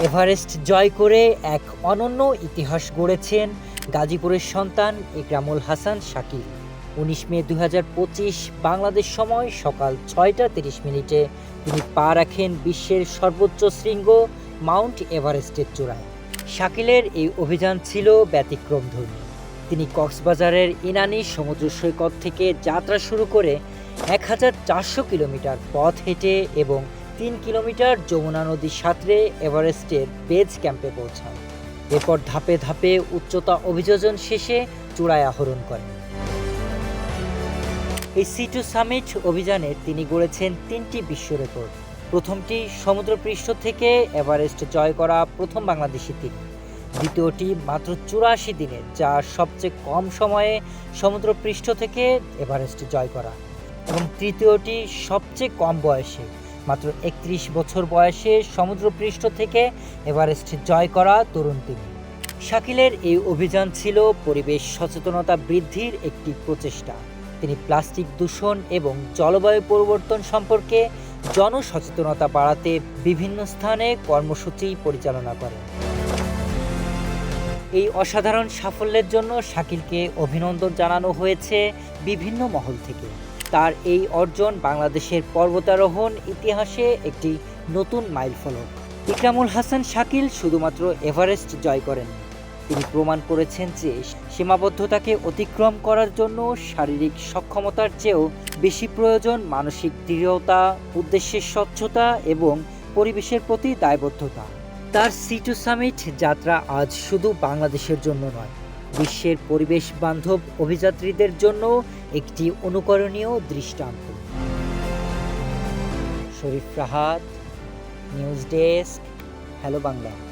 Everest জয় করে এক অনন্য ইতিহাস গড়েছেন গাজীপুরের সন্তান ইকরামুল হাসান শাকিল উনিশ মে দু হাজার পঁচিশ বাংলাদেশ সময় সকাল ছয়টা তিরিশ মিনিটে তিনি পা রাখেন বিশ্বের সর্বোচ্চ শৃঙ্গ মাউন্ট এভারেস্টের চূড়ায়। শাকিলের এই অভিযান ছিল ব্যতিক্রমধর্মী তিনি কক্সবাজারের ইনানি সমুদ্র সৈকত থেকে যাত্রা শুরু করে এক হাজার চারশো কিলোমিটার পথ হেঁটে এবং তিন কিলোমিটার যমুনা নদী সাঁতরে এভারেস্টের বেজ ক্যাম্পে পৌঁছান। এরপর ধাপে ধাপে উচ্চতা অভিযোজন শেষে চূড়ায় আহরণ করেন। এই সি টু সামিট অভিযানে তিনি গড়েছেন তিনটি বিশ্ব রেকর্ড। প্রথমটি সমুদ্রপৃষ্ঠ থেকে এভারেস্ট জয় করা প্রথম বাংলাদেশি তিনি। দ্বিতীয়টি মাত্র চুরাশি দিনে যা সবচেয়ে কম সময়ে সমুদ্রপৃষ্ঠ থেকে এভারেস্ট জয় করা। এবং তৃতীয়টি সবচেয়ে কম বয়সে। মাত্র একত্রিশ বছর বয়সে সমুদ্রপৃষ্ঠ থেকে এভারেস্ট জয় করা তরুণ তিনি। শাকিলের এই অভিযান ছিল পরিবেশ সচেতনতা বৃদ্ধির একটি প্রচেষ্টা। তিনি প্লাস্টিক দূষণ এবং জলবায়ু পরিবর্তন সম্পর্কে জনসচেতনতা বাড়াতে বিভিন্ন স্থানে কর্মসূচি পরিচালনা করেন। এই অসাধারণ সাফল্যের জন্য শাকিলকে অভিনন্দন জানানো হয়েছে বিভিন্ন মহল থেকে। তার এই অর্জন বাংলাদেশের পর্বতারোহণ ইতিহাসে একটি নতুন মাইলফলক। ইকরামুল হাসান শাকিল শুধুমাত্র এভারেস্ট জয় করেন। তিনি প্রমাণ করেছেন যে সীমাবদ্ধতাকে অতিক্রম করার জন্য শারীরিক সক্ষমতার চেয়েও বেশি প্রয়োজন মানসিক দৃঢ়তা, উদ্দেশ্যের স্বচ্ছতা এবং পরিবেশের প্রতি দায়বদ্ধতা। তার সি টু সামিট যাত্রা আজ শুধু বাংলাদেশের জন্য নয়, বিশ্বের পরিবেশ বান্ধব অভিযাত্রীদের জন্য একটি অনুকরণীয় দৃষ্টান্ত। Sharif Rahat news desk hello Bangla.